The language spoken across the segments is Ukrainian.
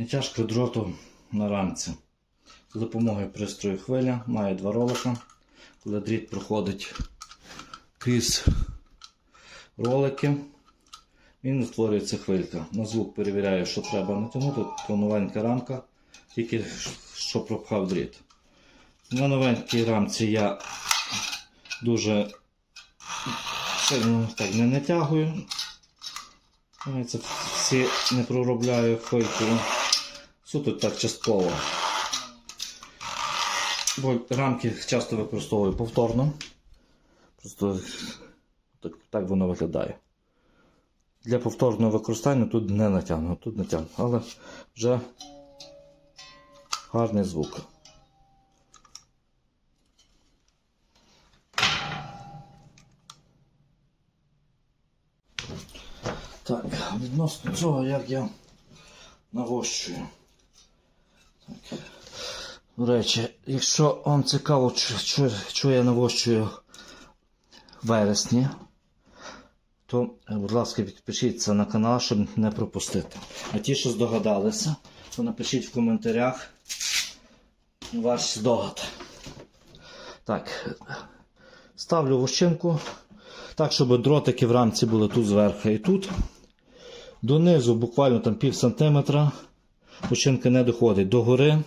Натяжка дроту на рамці. За допомогою пристрою хвиля має два ролика. Коли дріт проходить крізь ролики, він створюється хвилька. На звук перевіряю, що треба натягнути. Тут новенька рамка, тільки що пропхав дріт. На новенькій рамці я дуже сильно так не натягую. Це всі не проробляю хвилькою. Суто так частково. Бо рамки часто використовую повторно. Просто так, так воно виглядає. Для повторного використання тут не натягну, тут натягну, але вже гарний звук. Так, відносно цього, як я навощую. До речі, якщо вам цікаво, що я навощую в вересні, то, е, будь ласка, підпишіться на канал, щоб не пропустити. А ті, що здогадалися, то напишіть в коментарях ваш здогад. Так, ставлю вощинку так, щоб дротики в рамці були тут зверху і тут. Донизу буквально там пів сантиметра. Вощинка не доходить. До гори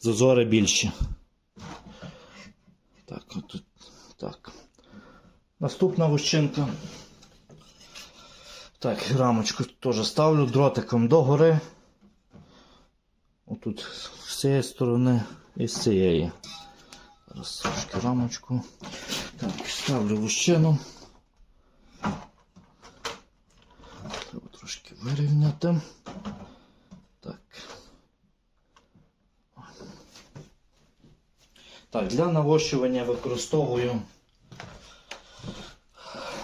зазори більші. Так, отут. Так. Наступна вощинка. Так, рамочку теж ставлю дротиком догори. Отут з цієї сторони і з цієї. Зараз трошки рамочку. Так, ставлю вощину. Треба трошки вирівняти. Так, для навощування використовую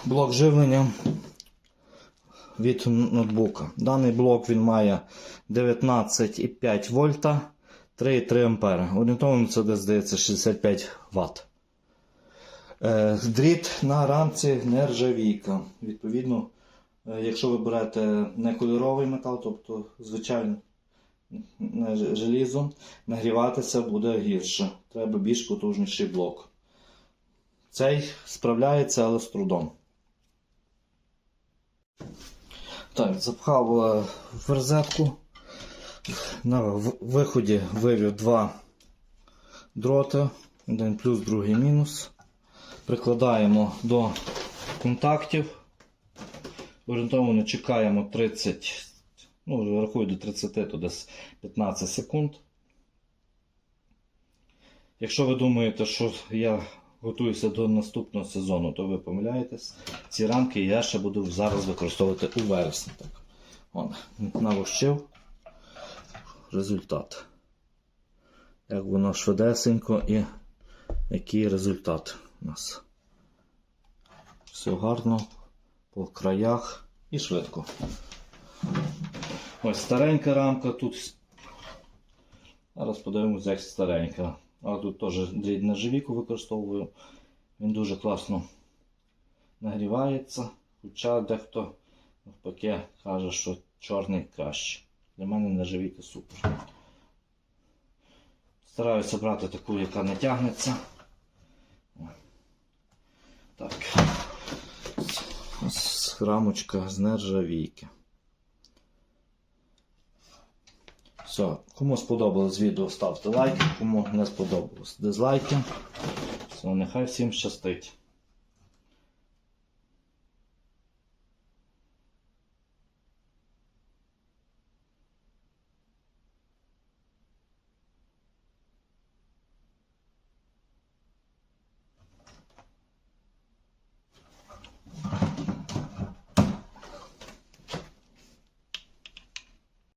блок живлення від ноутбука. Даний блок він має 19,5 вольта, 3,3 ампера. Орієнтовно це десь здається 65 Вт. Е, Дріт на рамці нержавійка. Відповідно, е, якщо ви берете не кольоровий метал, тобто звичайно желізо, нагріватися буде гірше. Треба більш потужніший блок. Цей справляється, але з трудом. Так, запхав е, в розетку. На виході вивів два дроти. Один плюс, другий мінус. Прикладаємо до контактів. Орієнтовно чекаємо 30, ну, рахую до 30, то десь 15 секунд. Якщо ви думаєте, що я готуюся до наступного сезону, то ви помиляєтесь. Ці рамки я ще буду зараз використовувати у вересні. Так. Вон, навощив результат. Як воно швидесенько і який результат у нас. Все гарно по краях і швидко. Ось старенька рамка тут. Зараз подивимося, як старенька. А тут теж дріб нержавійку використовую. Він дуже класно нагрівається. Хоча дехто навпаки каже, що чорний краще. Для мене нержавійка супер. Стараюся брати таку, яка не тягнеться. Так. Ось рамочка з нержавійки. Все, кому сподобалось відео, ставте лайки, кому не сподобалось дизлайки. Все, нехай всім щастить.